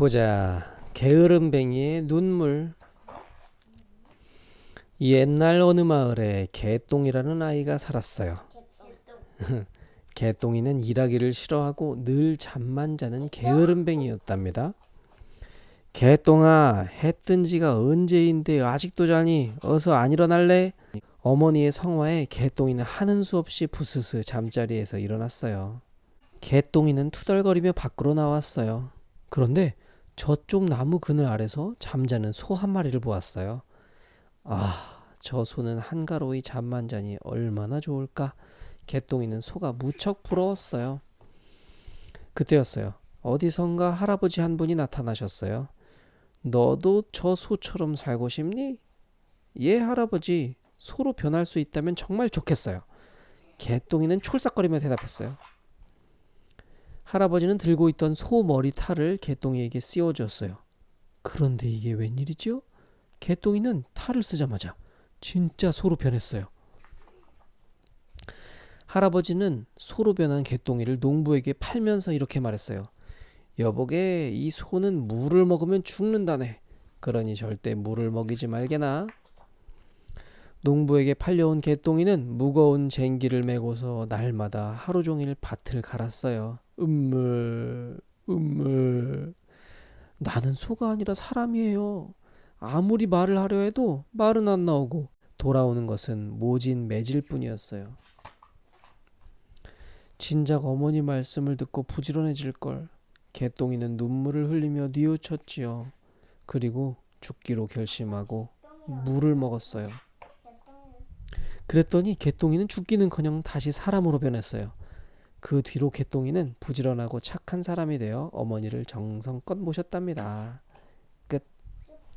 보자. 게으름뱅이의 눈물. 옛날 어느 마을에 개똥이라는 아이가 살았어요. 개똥이는 일하기를 싫어하고 늘 잠만 자는 게으름뱅이였답니다. 개똥아, 해 뜬 지가 언제인데 아직도 자니? 어서 안 일어날래? 어머니의 성화에 개똥이는 하는 수 없이 부스스 잠자리에서 일어났어요. 개똥이는 투덜거리며 밖으로 나왔어요. 그런데 저쪽 나무 그늘 아래서 잠자는 소 한 마리를 보았어요. 아, 저 소는 한가로이 잠만 자니 얼마나 좋을까? 개똥이는 소가 무척 부러웠어요. 그때였어요. 어디선가 할아버지 한 분이 나타나셨어요. 너도 저 소처럼 살고 싶니? 예, 할아버지. 소로 변할 수 있다면 정말 좋겠어요. 개똥이는 촐싹거리며 대답했어요. 할아버지는 들고 있던 소 머리 탈을 개똥이에게 씌워주었어요. 그런데 이게 웬일이죠? 개똥이는 탈을 쓰자마자 진짜 소로 변했어요. 할아버지는 소로 변한 개똥이를 농부에게 팔면서 이렇게 말했어요. 여보게 이 소는 물을 먹으면 죽는다네. 그러니 절대 물을 먹이지 말게나. 농부에게 팔려온 개똥이는 무거운 쟁기를 메고서 날마다 하루 종일 밭을 갈았어요. 음물, 음물. 나는 소가 아니라 사람이에요. 아무리 말을 하려 해도 말은 안 나오고 돌아오는 것은 모진 매질 뿐이었어요. 진작 어머니 말씀을 듣고 부지런해질 걸. 개똥이는 눈물을 흘리며 뉘우쳤지요. 그리고 죽기로 결심하고 물을 먹었어요. 그랬더니 개똥이는 죽기는커녕 다시 사람으로 변했어요. 그 뒤로 개똥이는 부지런하고 착한 사람이 되어 어머니를 정성껏 모셨답니다.